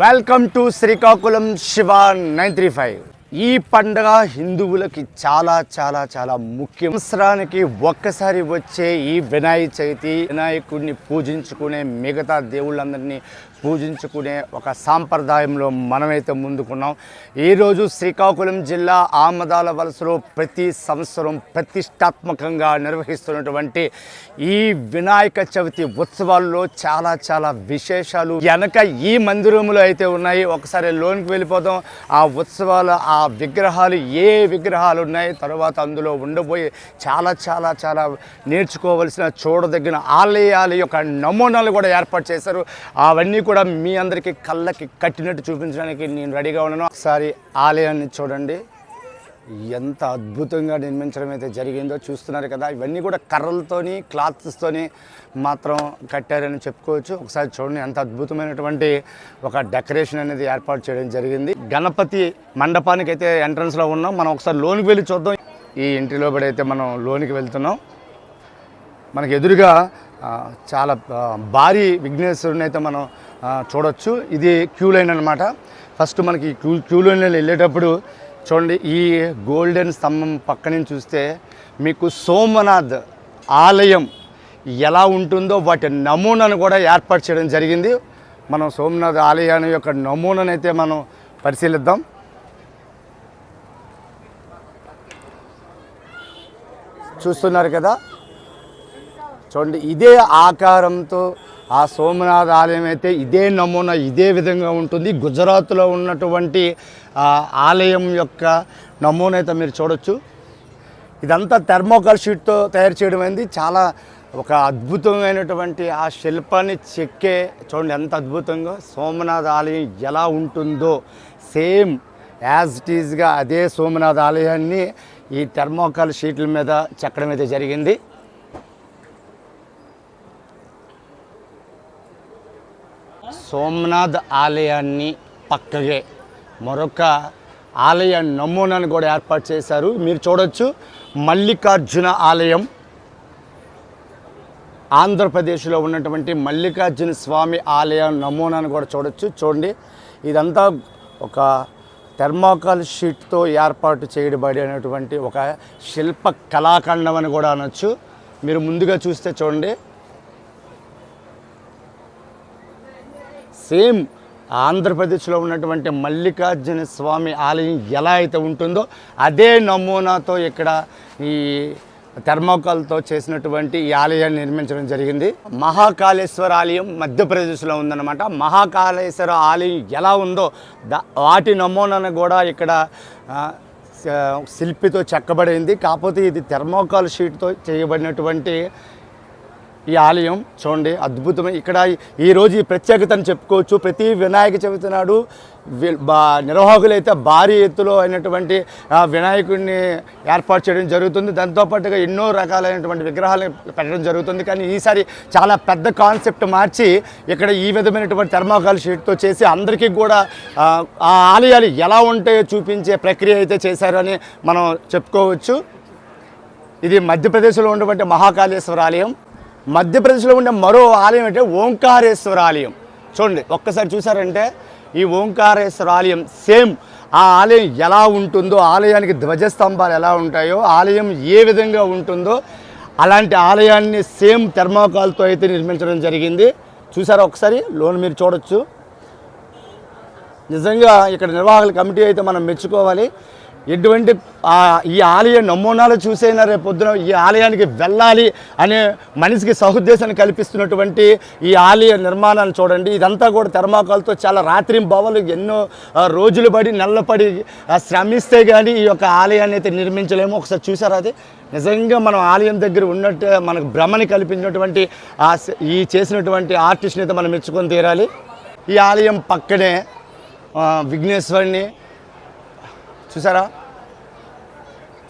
Welcome to Srikakulam Siva nine three five. ఈ పండగ హిందువులకి చాలా చాలా చాలా ముఖ్యం. సంవత్సరానికి ఒక్కసారి వచ్చే ఈ వినాయక చవితి వినాయకుడిని పూజించుకునే మిగతా దేవుళ్ళందరినీ పూజించుకునే ఒక సాంప్రదాయంలో మనమైతే ముందుకున్నాం. ఈరోజు శ్రీకాకుళం జిల్లా ఆమదాల వలసలో ప్రతి సంవత్సరం ప్రతిష్టాత్మకంగా నిర్వహిస్తున్నటువంటి ఈ వినాయక చవితి ఉత్సవాల్లో చాలా చాలా విశేషాలు వెనక ఈ మందిరంలో అయితే ఉన్నాయి. ఒకసారి లోనికి వెళ్ళిపోదాం. ఆ ఉత్సవాల ఆ విగ్రహాలు ఏ విగ్రహాలు ఉన్నాయి? తర్వాత అందులో ఉండబోయే చాలా చాలా చాలా నేర్చుకోవలసిన చూడదగిన ఆలయాల యొక్క నమూనాలు కూడా ఏర్పాటు చేశారు. అవన్నీ కూడా మీ అందరికీ కళ్ళకి కట్టినట్టు చూపించడానికి నేను రెడీగా ఉన్నాను. ఒకసారి ఆలయాన్ని చూడండి. ఎంత అద్భుతంగా నిర్మించడం అయితే జరిగిందో చూస్తున్నారు కదా. ఇవన్నీ కూడా కర్రలతోని క్లాత్స్తోని మాత్రం కట్టారని చెప్పుకోవచ్చు. ఒకసారి చూడండి ఎంత అద్భుతమైనటువంటి ఒక డెకరేషన్ అనేది ఏర్పాటు చేయడం జరిగింది. గణపతి మండపానికి అయితే ఎంట్రన్స్లో ఉన్నాం. మనం ఒకసారి లోనికి వెళ్ళి చూద్దాం. ఈ ఇంటిలో అయితే మనం లోనికి వెళ్తున్నాం. మనకి ఎదురుగా చాలా భారీ విఘ్నేశ్వరుని అయితే మనం చూడొచ్చు. ఇది క్యూ లైన్ అనమాట ఫస్ట్ మనకి క్యూ క్యూ లైన్లో వెళ్ళేటప్పుడు చూడండి ఈ గోల్డెన్ స్తంభం పక్కనే చూస్తే మీకు సోమనాథ్ ఆలయం ఎలా ఉంటుందో వాటి నమూనాను కూడా ఏర్పాటు చేయడం జరిగింది. మనం సోమనాథ్ ఆలయాన్ని యొక్క నమూనాను అయితే మనం పరిశీలిద్దాం. చూస్తున్నారు కదా? చూడండి ఇదే ఆకారంతో ఆ సోమనాథ ఆలయం అయితే ఇదే నమూనా ఇదే విధంగా ఉంటుంది. గుజరాత్లో ఉన్నటువంటి ఆ ఆలయం యొక్క నమూనా అయితే మీరు చూడొచ్చు. ఇదంతా థర్మోకాల్ షీట్తో తయారు చేయడం అయింది. చాలా ఒక అద్భుతమైనటువంటి ఆ శిల్పాన్ని చెక్కే చూడండి ఎంత అద్భుతంగా సోమనాథ ఆలయం ఎలా ఉంటుందో. సేమ్ యాజ్ ఇట్ ఈజ్గా అదే సోమనాథ ఆలయాన్ని ఈ థర్మోకాల్ షీట్ల మీద చెక్కడం అయితే జరిగింది. సోమనాథ్ ఆలయాన్ని పక్కగే. మరొక ఆలయ నమూనాను కూడా ఏర్పాటు చేశారు. మీరు చూడొచ్చు మల్లికార్జున ఆలయం. ఆంధ్రప్రదేశ్లో ఉన్నటువంటి మల్లికార్జున స్వామి ఆలయ నమూనాను కూడా చూడొచ్చు. చూడండి ఇదంతా ఒక థర్మాకాల్ షీట్తో ఏర్పాటు చేయబడినటువంటి ఒక శిల్ప కళాఖండం అని కూడా అనొచ్చు. మీరు ముందుగా చూస్తే చూడండి సేమ్ ఆంధ్రప్రదేశ్లో ఉన్నటువంటి మల్లికార్జున స్వామి ఆలయం ఎలా అయితే ఉంటుందో అదే నమూనాతో ఇక్కడ ఈ థర్మోకాల్తో చేసినటువంటి ఈ ఆలయాన్ని నిర్మించడం జరిగింది. మహాకాళేశ్వర ఆలయం మధ్యప్రదేశ్లో ఉందన్నమాట. మహాకాళేశ్వర ఆలయం ఎలా ఉందో వాటి నమూనాను కూడా ఇక్కడ శిల్పితో చెక్కబడింది. కాకపోతే ఇది థర్మోకాల్ షీట్తో చేయబడినటువంటి ఈ ఆలయం చూడండి అద్భుతమే. ఇక్కడ ఈరోజు ఈ ప్రత్యేకతను చెప్పుకోవచ్చు. ప్రతి వినాయక చవితి నాడు బా నిర్వాహకులైతే భారీ ఎత్తులో అయినటువంటి వినాయకుడిని ఏర్పాటు చేయడం జరుగుతుంది. దాంతోపాటుగా ఎన్నో రకాలైనటువంటి విగ్రహాలను పెట్టడం జరుగుతుంది. కానీ ఈసారి చాలా పెద్ద కాన్సెప్ట్ మార్చి ఇక్కడ ఈ విధమైనటువంటి థర్మాకాల్ షీట్తో చేసి అందరికీ కూడా ఆ, ఆ ఆలయాలు ఎలా ఉంటాయో చూపించే ప్రక్రియ అయితే చేశారని మనం చెప్పుకోవచ్చు. ఇది మధ్యప్రదేశ్లో ఉన్నటువంటి మహాకాళేశ్వర ఆలయం. మధ్యప్రదేశ్లో ఉండే మరో ఆలయం అంటే ఓంకారేశ్వర ఆలయం. చూడండి ఒక్కసారి చూసారంటే ఈ ఓంకారేశ్వర ఆలయం సేమ్ ఆ ఆలయం ఎలా ఉంటుందో ఆలయానికి ధ్వజస్తంభాలు ఎలా ఉంటాయో ఆలయం ఏ విధంగా ఉంటుందో అలాంటి ఆలయాన్ని సేమ్ థర్మాకాల్తో అయితే నిర్మించడం జరిగింది. చూసారా ఒకసారి? లోన్ మీరు చూడొచ్చు. నిజంగా ఇక్కడ నిర్వాహకుల కమిటీ అయితే మనం మెచ్చుకోవాలి. ఎటువంటి ఈ ఆలయ నమూనాలు చూసైనా రేపు పొద్దున ఈ ఆలయానికి వెళ్ళాలి అనే మనిషికి సహుద్దేశాన్ని కల్పిస్తున్నటువంటి ఈ ఆలయ నిర్మాణాన్ని చూడండి. ఇదంతా కూడా థర్మాకాల్తో చాలా రాత్రి బావలు ఎన్నో రోజులు పడి నెలలు శ్రమిస్తే కానీ ఈ యొక్క ఆలయాన్ని అయితే నిర్మించలేము. ఒకసారి చూసారా అది? నిజంగా మనం ఆలయం దగ్గర ఉన్నట్టు మనకు భ్రమని కల్పించినటువంటి ఈ చేసినటువంటి ఆర్టిస్ట్ని అయితే మనం మెచ్చుకొని తీరాలి. ఈ ఆలయం పక్కనే విఘ్నేశ్వరిని చూసారా?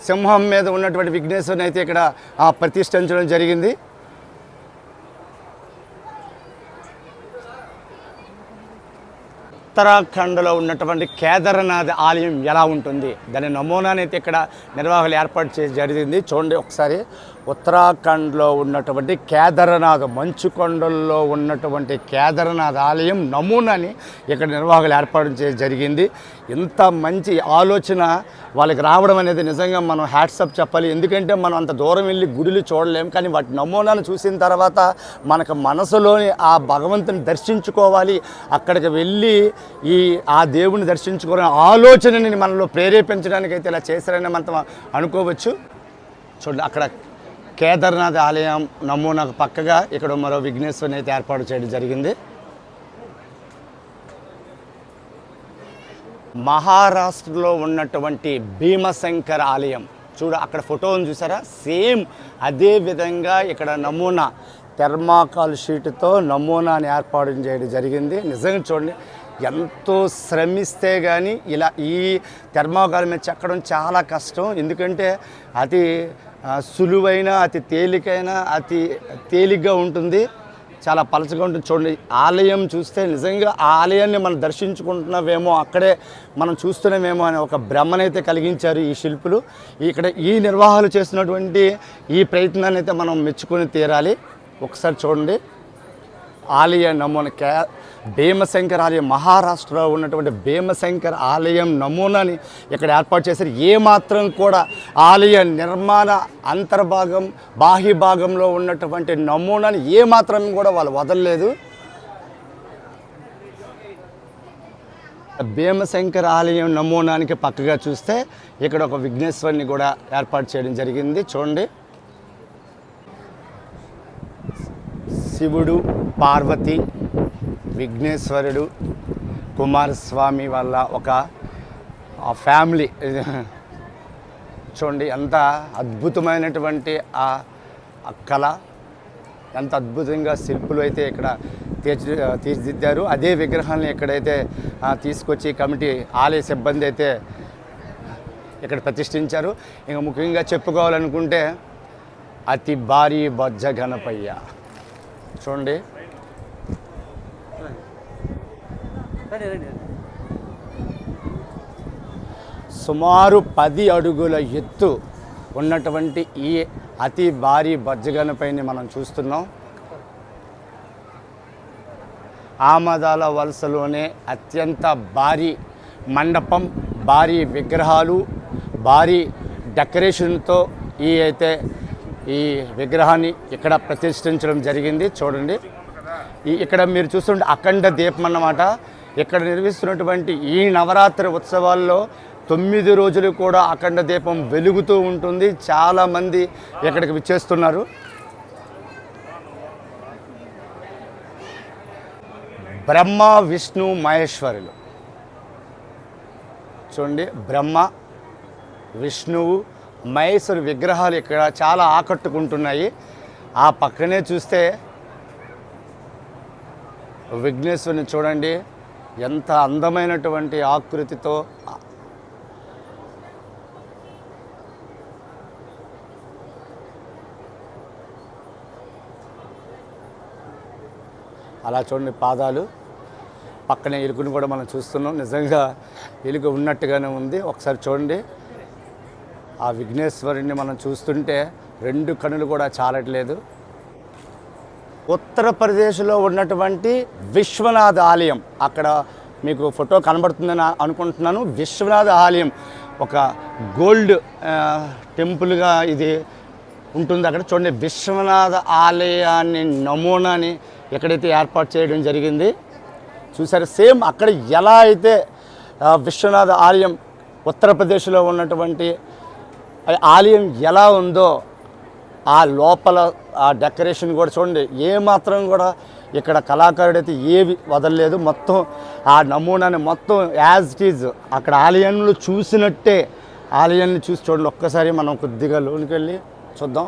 సింహం మీద ఉన్నటువంటి విఘ్నేశ్వరుని అయితే ఇక్కడ ఆ, ప్రతిష్ఠించడం జరిగింది. ఉత్తరాఖండ్లో ఉన్నటువంటి కేదార్నాథ్ ఆలయం ఎలా ఉంటుంది? దాని నమూనానైతే ఇక్కడ నిర్వాహకులు ఏర్పాటు చేసి జరిగింది. చూడండి ఒకసారి. ఉత్తరాఖండ్లో ఉన్నటువంటి కేదార్నాథ్ మంచు కొండల్లో ఉన్నటువంటి కేదార్నాథ్ ఆలయం నమూనాని ఇక్కడ నిర్వాహకులు ఏర్పాటు చేసి జరిగింది. ఇంత మంచి ఆలోచన వాళ్ళకి రావడం అనేది నిజంగా మనం హ్యాట్సప్ చెప్పాలి. ఎందుకంటే మనం అంత దూరం వెళ్ళి గుడులు చూడలేము కానీ వాటి నమూనాను చూసిన తర్వాత మనకు మనసులోని ఆ భగవంతుని దర్శించుకోవాలి. అక్కడికి వెళ్ళి ఈ ఆ దేవుని దర్శించుకోవాలనే ఆలోచనని మనలో ప్రేరేపించడానికి అయితే ఇలా చేశారని మనం అనుకోవచ్చు. చూడండి అక్కడ కేదార్నాథ్ ఆలయం నమూనాకు పక్కగా ఇక్కడ మరో విఘ్నేశ్వరిని అయితే ఏర్పాటు చేయడం జరిగింది. మహారాష్ట్రలో ఉన్నటువంటి భీమశంకర్ ఆలయం. చూడ అక్కడ ఫోటోని చూసారా? సేమ్ అదే విధంగా ఇక్కడ నమూనా థెర్మాకాల్ షీట్తో నమూనాని ఏర్పాటు చేయడం జరిగింది. నిజంగా చూడండి ఎంతో శ్రమిస్తే కానీ ఇలా ఈ థెర్మాకాల్ మీద చెక్కడం చాలా కష్టం. ఎందుకంటే అతి సులువైన అతి తేలికైన అతి తేలిగ్గా ఉంటుంది. చాలా పలచగా ఉంటుంది. చూడండి ఆలయం చూస్తే నిజంగా ఆ ఆలయాన్ని మనం దర్శించుకుంటున్నామేమో అక్కడే మనం చూస్తున్నామేమో అనే ఒక భ్రమనైతే కలిగించారు ఈ శిల్పులు. ఇక్కడ ఈ నిర్వాహాలు చేస్తున్నటువంటి ఈ ప్రయత్నాన్ని అయితే మనం మెచ్చుకొని తీరాలి. ఒకసారి చూడండి ఆలయ నమూన కే భీమశంకర్ ఆలయం మహారాష్ట్రలో ఉన్నటువంటి భీమశంకర్ ఆలయం నమూనాని ఇక్కడ ఏర్పాటు చేశారు. ఏ మాత్రం కూడా ఆలయ నిర్మాణ అంతర్భాగం బాహ్య భాగంలో ఉన్నటువంటి నమూనాని ఏ మాత్రం కూడా వాళ్ళు వదలలేదు. భీమశంకర్ ఆలయం నమూనానికి పక్కగా చూస్తే ఇక్కడ ఒక విఘ్నేశ్వరిని కూడా ఏర్పాటు చేయడం జరిగింది. చూడండి. శివుడు పార్వతి విఘ్నేశ్వరుడు కుమారస్వామి వాళ్ళ ఒక ఫ్యామిలీ. చూడండి ఎంత అద్భుతమైనటువంటి ఆ కళ. ఎంత అద్భుతంగా శిల్పులు అయితే ఇక్కడ తీర్చి తీర్చిదిద్దారు. అదే విగ్రహాన్ని ఎక్కడైతే తీసుకొచ్చి కమిటీ ఆలయ సిబ్బంది అయితే ఇక్కడ ప్రతిష్ఠించారు. ఇంకా ముఖ్యంగా చెప్పుకోవాలనుకుంటే అతి భారీ బజ్జ గణపయ్య. చూడండి రండి రండి సుమారు పది అడుగుల ఎత్తు ఉన్నటువంటి ఈ అతి భారీ బజ్జగనపైని మనం చూస్తున్నాం. ఆమదాల వలసలోనే అత్యంత భారీ మండపం భారీ విగ్రహాలు భారీ డెకరేషన్తో ఈ అయితే ఈ విగ్రహాన్ని ఇక్కడ ప్రతిష్ఠించడం జరిగింది. చూడండి. ఇక్కడ మీరు చూస్తుంటే అఖండ దీపం అన్నమాట. ఇక్కడ నిర్వహిస్తున్నటువంటి ఈ నవరాత్రి ఉత్సవాల్లో తొమ్మిది రోజులు కూడా అఖండ దీపం వెలుగుతూ ఉంటుంది. చాలామంది ఇక్కడికి విచ్చేస్తున్నారు. బ్రహ్మ విష్ణు మహేశ్వరులు. చూడండి బ్రహ్మ విష్ణువు మహేశ్వరు విగ్రహాలు ఇక్కడ చాలా ఆకట్టుకుంటున్నాయి. ఆ పక్కనే చూస్తే విఘ్నేశ్వరుని చూడండి. ఎంత అందమైనటువంటి ఆకృతితో అలా చూడండి పాదాలు. పక్కనే ఎలుకను కూడా మనం చూస్తున్నాం. నిజంగా ఎలుక ఉన్నట్టుగానే ఉంది. ఒకసారి చూడండి. ఆ విఘ్నేశ్వరుణ్ణి మనం చూస్తుంటే రెండు కనులు కూడా చాలట్లేదు. ఉత్తరప్రదేశ్లో ఉన్నటువంటి విశ్వనాథ ఆలయం. అక్కడ మీకు ఫోటో కనబడుతుందని అనుకుంటున్నాను. విశ్వనాథ ఆలయం ఒక గోల్డ్ టెంపుల్గా ఇది ఉంటుంది. అక్కడ చూడండి విశ్వనాథ ఆలయాన్ని నమూనాని ఎక్కడైతే ఏర్పాటు చేయడం జరిగింది చూసారు? సేమ్ అక్కడ ఎలా అయితే విశ్వనాథ ఆలయం ఉత్తరప్రదేశ్లో ఉన్నటువంటి ఆలయం ఎలా ఉందో ఆ లోపల ఆ డెకరేషన్ కూడా చూడండి ఏ మాత్రం కూడా ఇక్కడ కళాకారుడు అయితే ఏవి వదలలేదు. మొత్తం ఆ నమూనాని మొత్తం యాజ్ ఇట్ ఈజ్ అక్కడ ఆలయంలో చూసినట్టే ఆలయాన్ని చూసి చూడండి. ఒక్కసారి మనం కొద్దిగా లోనికి వెళ్ళి చూద్దాం.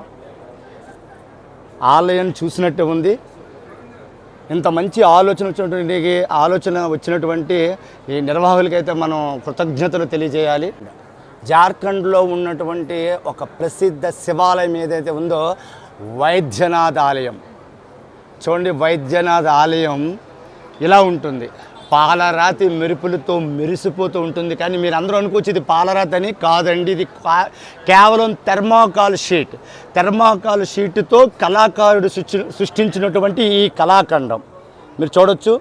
ఆలయం చూసినట్టే ఉంది. ఇంత మంచి ఆలోచన వచ్చినటువంటి ఆలోచన వచ్చినటువంటి ఈ నిర్వాహకులకైతే మనం కృతజ్ఞతలు తెలియజేయాలి. జార్ఖండ్లో ఉన్నటువంటి ఒక ప్రసిద్ధ శివాలయం ఏదైతే ఉందో వైద్యనాథ్ ఆలయం చూడండి వైద్యనాథ్ ఆలయం ఇలా ఉంటుంది. పాలరాతి మెరుపులతో మెరిసిపోతూ ఉంటుంది. కానీ మీరు అందరూ అనుకోవచ్చు ఇది పాలరాతి అని కాదండి. ఇది కేవలం థెర్మాకాల్ షీట్. థెర్మాకాల్ షీట్తో కళాకారుడు సృష్టి సృష్టించినటువంటి ఈ కళాఖండం. మీరు చూడొచ్చు.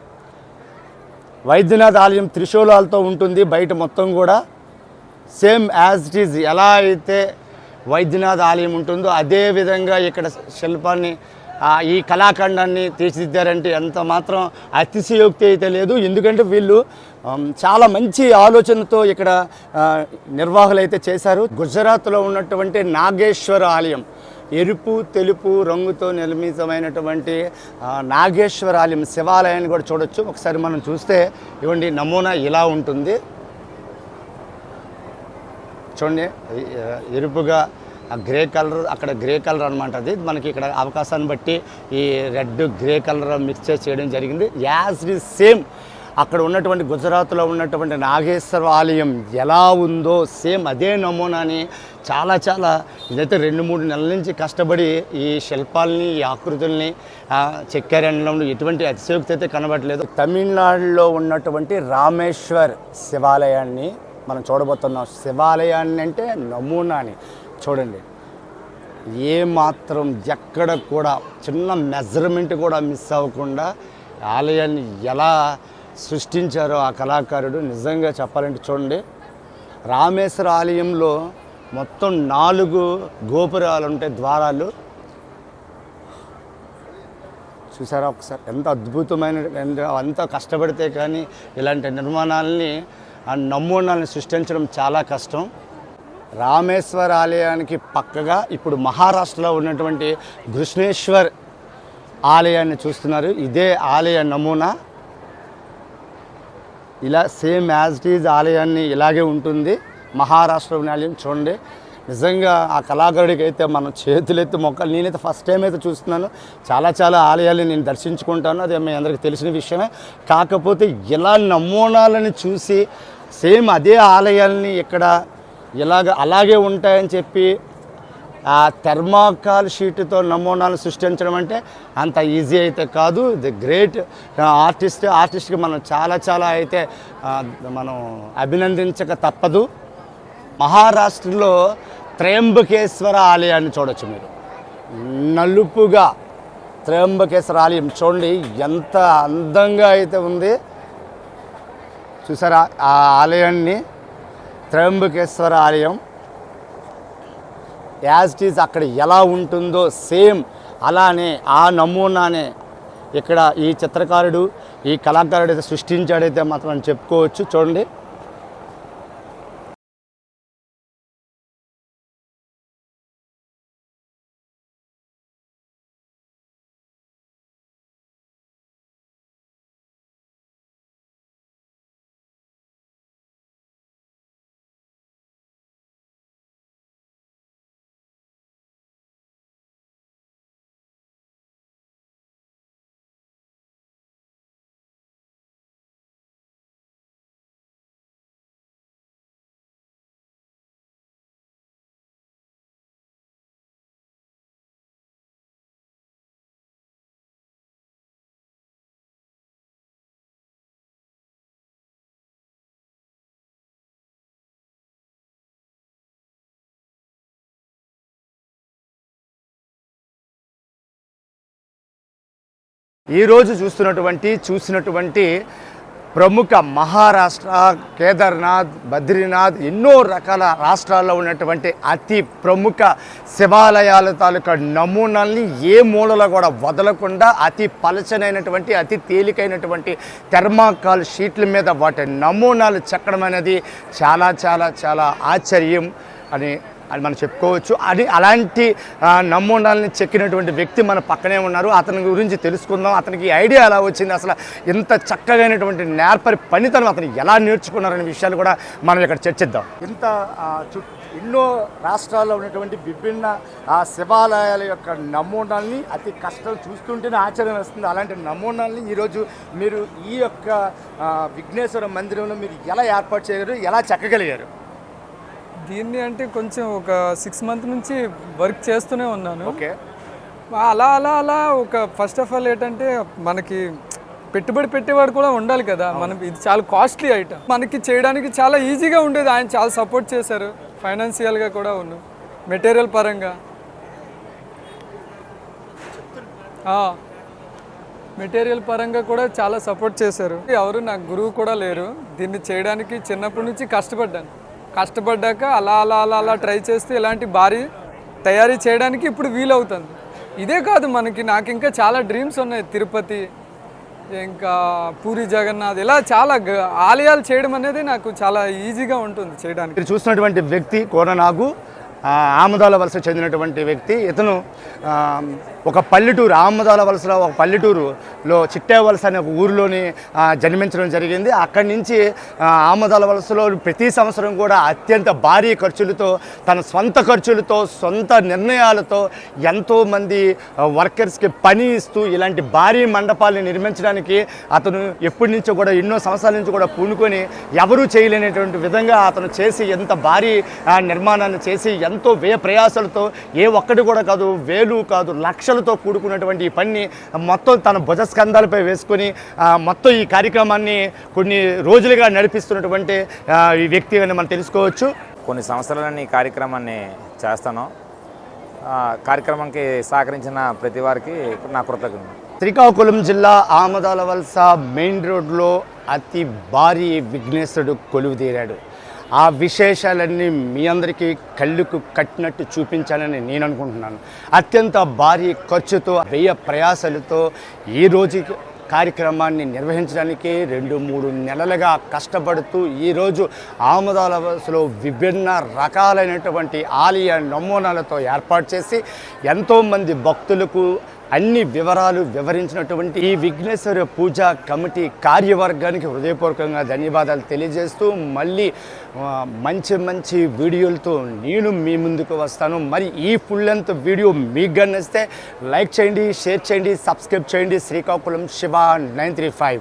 వైద్యనాథ్ ఆలయం త్రిశూలాలతో ఉంటుంది. బయట మొత్తం కూడా సేమ్ యాజ్ ఇట్ ఈజ్ ఎలా అయితే వైద్యనాథ్ ఆలయం ఉంటుందో అదే విధంగా ఇక్కడ శిల్పాన్ని ఈ కళాఖండాన్ని తీర్చిదిద్దారంటే ఎంత మాత్రం అతిశయోక్తి అయితే లేదు. ఎందుకంటే వీళ్ళు చాలా మంచి ఆలోచనతో ఇక్కడ నిర్వాహకులు అయితే చేశారు. గుజరాత్లో ఉన్నటువంటి నాగేశ్వర ఆలయం ఎరుపు తెలుపు రంగుతో నిర్మితమైనటువంటి నాగేశ్వర ఆలయం శివాలయాన్ని కూడా చూడొచ్చు. ఒకసారి మనం చూస్తే ఇవ్వండి నమూనా ఇలా ఉంటుంది. చూడండి ఎరుపుగా ఆ గ్రే కలర్ అక్కడ గ్రే కలర్ అనమాట అది. మనకి ఇక్కడ అవకాశాన్ని బట్టి ఈ రెడ్ గ్రే కలర్ మిక్స్ చేయడం జరిగింది. యాజ్ ఇట్ సేమ్ అక్కడ ఉన్నటువంటి గుజరాత్లో ఉన్నటువంటి నాగేశ్వర ఆలయం ఎలా ఉందో సేమ్ అదే నమూనాని చాలా చాలా ఇదైతే రెండు మూడు నెలల నుంచి కష్టపడి ఈ శిల్పాలని ఈ ఆకృతుల్ని ఆ, చెక్కారనడంలో ఎటువంటి అతిశయోక్తి అయితే కనబడలేదు. తమిళనాడులో ఉన్నటువంటి రామేశ్వర్ శివాలయాన్ని మనం చూడబోతున్నాం శివాలయాన్ని అంటే నమూనాని చూడండి. ఏ మాత్రం ఎక్కడ కూడా చిన్న మెజర్మెంట్ కూడా మిస్ అవ్వకుండా ఆలయాన్ని ఎలా సృష్టించారో ఆ కళాకారుడు నిజంగా చెప్పాలంటే చూడండి. రామేశ్వర ఆలయంలో మొత్తం నాలుగు గోపురాలు ఉంటాయి ద్వారాలు. చూసారా ఒకసారి ఎంత అద్భుతమైన ఎంత- అంత కష్టపడితే కానీ ఇలాంటి నిర్మాణాలని నమూనాలను సృష్టించడం చాలా కష్టం. రామేశ్వర ఆలయానికి పక్కగా ఇప్పుడు మహారాష్ట్రలో ఉన్నటువంటి కృష్ణేశ్వర్ ఆలయాన్ని చూస్తున్నారు. ఇదే ఆలయ నమూనా. ఇలా సేమ్ యాజ్ ఇట్ ఈజ్ ఆలయాన్ని ఇలాగే ఉంటుంది. మహారాష్ట్ర ఆలయం చూడండి. నిజంగా ఆ కళాకారుడికి అయితే మనం చేతులెత్తి మొక్కలు నేనైతే ఫస్ట్ టైం అయితే చూస్తున్నాను. చాలా చాలా ఆలయాలు నేను దర్శించుకుంటాను. అది మీ అందరికీ తెలిసిన విషయమే. కాకపోతే ఇలా నమూనాలను చూసి సేమ్ అదే ఆలయాల్ని ఇక్కడ ఇలాగ అలాగే ఉంటాయని చెప్పి ఆ థెర్మాకాల్ షీట్తో నమూనాలు సృష్టించడం అంటే అంత ఈజీ అయితే కాదు. ది గ్రేట్ ఆర్టిస్ట్ ఆర్టిస్ట్కి మనం చాలా చాలా అయితే మనం అభినందించక తప్పదు. మహారాష్ట్రలో త్రయంబకేశ్వర ఆలయాన్ని చూడొచ్చు మీరు. నలుపుగా త్రయంబకేశ్వర ఆలయం. చూడండి ఎంత అందంగా అయితే ఉంది. చూసారా? ఆ ఆలయాన్ని త్రయంబకేశ్వర ఆలయం. యాజ్ ఇట్ ఈజ్ అక్కడ ఎలా ఉంటుందో సేమ్ అలానే ఆ నమూనానే ఇక్కడ ఈ చిత్రకారుడు ఈ కళాకారుడు అయితే సృష్టించాడైతే మాత్రం చెప్పుకోవచ్చు. చూడండి. ఈరోజు చూస్తున్నటువంటి చూసినటువంటి ప్రముఖ మహారాష్ట్ర కేదార్నాథ్ బద్రీనాథ్ ఎన్నో రకాల రాష్ట్రాల్లో ఉన్నటువంటి అతి ప్రముఖ శివాలయాల తాలూకా నమూనాల్ని ఏ మూలలో కూడా వదలకుండా అతి పలచనైనటువంటి అతి తేలికైనటువంటి థెర్మాకాల్ షీట్ల మీద వాటి నమూనాలు చెక్కడం అనేది చాలా చాలా చాలా ఆశ్చర్యం అని అని మనం చెప్పుకోవచ్చు. అది అలాంటి నమూనాలని చెక్కినటువంటి వ్యక్తి మన పక్కనే ఉన్నారు. అతని గురించి తెలుసుకుందాం. అతనికి ఐడియా ఎలా వచ్చింది? అసలు ఇంత చక్కగైనటువంటి నేర్పరి పనితనం అతను ఎలా నేర్చుకున్నారనే విషయాలు కూడా మనం ఇక్కడ చర్చిద్దాం. ఇంత చు ఎన్నో రాష్ట్రాల్లో ఉన్నటువంటి విభిన్న శివాలయాల యొక్క నమూనాల్ని అతి కష్టం చూస్తుంటేనే ఆశ్చర్యం వస్తుంది. అలాంటి నమూనాల్ని ఈరోజు మీరు ఈ యొక్క విఘ్నేశ్వర మందిరంలో మీరు ఎలా ఏర్పాటు చేయగలరు ఎలా చెక్కగలిగారు? దీన్ని అంటే కొంచెం ఒక సిక్స్ మంత్ నుంచి వర్క్ చేస్తూనే ఉన్నాను. ఓకే. అలా అలా అలా ఒక ఫస్ట్ ఆఫ్ ఆల్ ఏంటంటే మనకి పెట్టుబడి పెట్టేవాడు కూడా ఉండాలి కదా. మనం ఇది చాలా కాస్ట్లీ ఐటమ్ మనకి చేయడానికి చాలా ఈజీగా ఉండేది. ఆయన చాలా సపోర్ట్ చేశారు. ఫైనాన్షియల్గా కూడా ఉన్నాం. మెటీరియల్ పరంగా. మెటీరియల్ పరంగా కూడా చాలా సపోర్ట్ చేశారు. ఎవరు? నాకు గురువు కూడా లేరు. దీన్ని చేయడానికి చిన్నప్పటి నుంచి కష్టపడ్డాను. కష్టపడ్డాక అలా అలా అలా అలా ట్రై చేస్తే ఇలాంటి భారీ తయారీ చేయడానికి ఇప్పుడు వీలవుతుంది. ఇదే కాదు మనకి నాకు ఇంకా చాలా డ్రీమ్స్ ఉన్నాయి. తిరుపతి ఇంకా పూరి జగన్నాథ్ ఇలా చాలా గ- ఆలయాలు చేయడం అనేది నాకు చాలా ఈజీగా ఉంటుంది చేయడానికి. చూసినటువంటి వ్యక్తి కోరనాగు. ఆమదాల వలస చెందినటువంటి వ్యక్తి. ఇతను ఒక పల్లెటూరు ఆమదాల వలసలో ఒక పల్లెటూరులో చిట్టే వలస అనే ఒక ఊరిలోని జన్మించడం జరిగింది. అక్కడి నుంచి ఆమదాల వలసలో ప్రతి సంవత్సరం కూడా అత్యంత భారీ ఖర్చులతో తన సొంత ఖర్చులతో సొంత నిర్ణయాలతో ఎంతోమంది వర్కర్స్కి పని ఇస్తూ ఇలాంటి భారీ మండపాల్ని నిర్మించడానికి అతను ఎప్పటి నుంచో కూడా ఎన్నో సంవత్సరాల నుంచి కూడా పూనుకొని ఎవరూ చేయలేనటువంటి విధంగా అతను చేసి ఎంత భారీ నిర్మాణాన్ని చేసి ఎంతో వ్యయ ప్రయాసాలతో ఏ ఒక్కటి కూడా కాదు వేలు కాదు లక్షలతో కూడుకున్నటువంటి ఈ పని మొత్తం తన భుజస్కంధాలపై వేసుకొని మొత్తం ఈ కార్యక్రమాన్ని కొన్ని రోజులుగా నడిపిస్తున్నటువంటి ఈ వ్యక్తి అని మనం తెలుసుకోవచ్చు. కొన్ని సంవత్సరాలని ఈ కార్యక్రమాన్ని చేస్తాను. ఆ, కార్యక్రమానికి సహకరించిన ప్రతి వారికి నా కృతజ్ఞతలు. శ్రీకాకుళం జిల్లా ఆమదాల వలస మెయిన్ రోడ్లో అతి భారీ విఘ్నేశ్వరుడు కొలువు తీరాడు. ఆ విశేషాలన్నీ మీ అందరికీ కళ్ళుకు కట్టినట్టు చూపించాలని నేను అనుకుంటున్నాను. అత్యంత భారీ ఖర్చుతో వ్యయ ప్రయాసాలతో ఈ రోజు కార్యక్రమాన్ని నిర్వహించడానికి రెండు మూడు నెలలుగా కష్టపడుతూ ఈరోజు ఆమదాలవసలో విభిన్న రకాలైనటువంటి ఆలయ నమూనాలతో ఏర్పాటు చేసి ఎంతోమంది భక్తులకు అన్ని వివరాలు వివరించినటువంటి ఈ విఘ్నేశ్వర పూజ కమిటీ కార్యవర్గానికి హృదయపూర్వకంగా ధన్యవాదాలు తెలియజేస్తూ మళ్ళీ మంచి మంచి వీడియోలతో నేను మీ ముందుకు వస్తాను. మరి ఈ ఫుల్ లెంత్ వీడియో మీకు గన్నిస్తే లైక్ చేయండి షేర్ చేయండి సబ్స్క్రైబ్ చేయండి. Srikakulam Siva nine three five.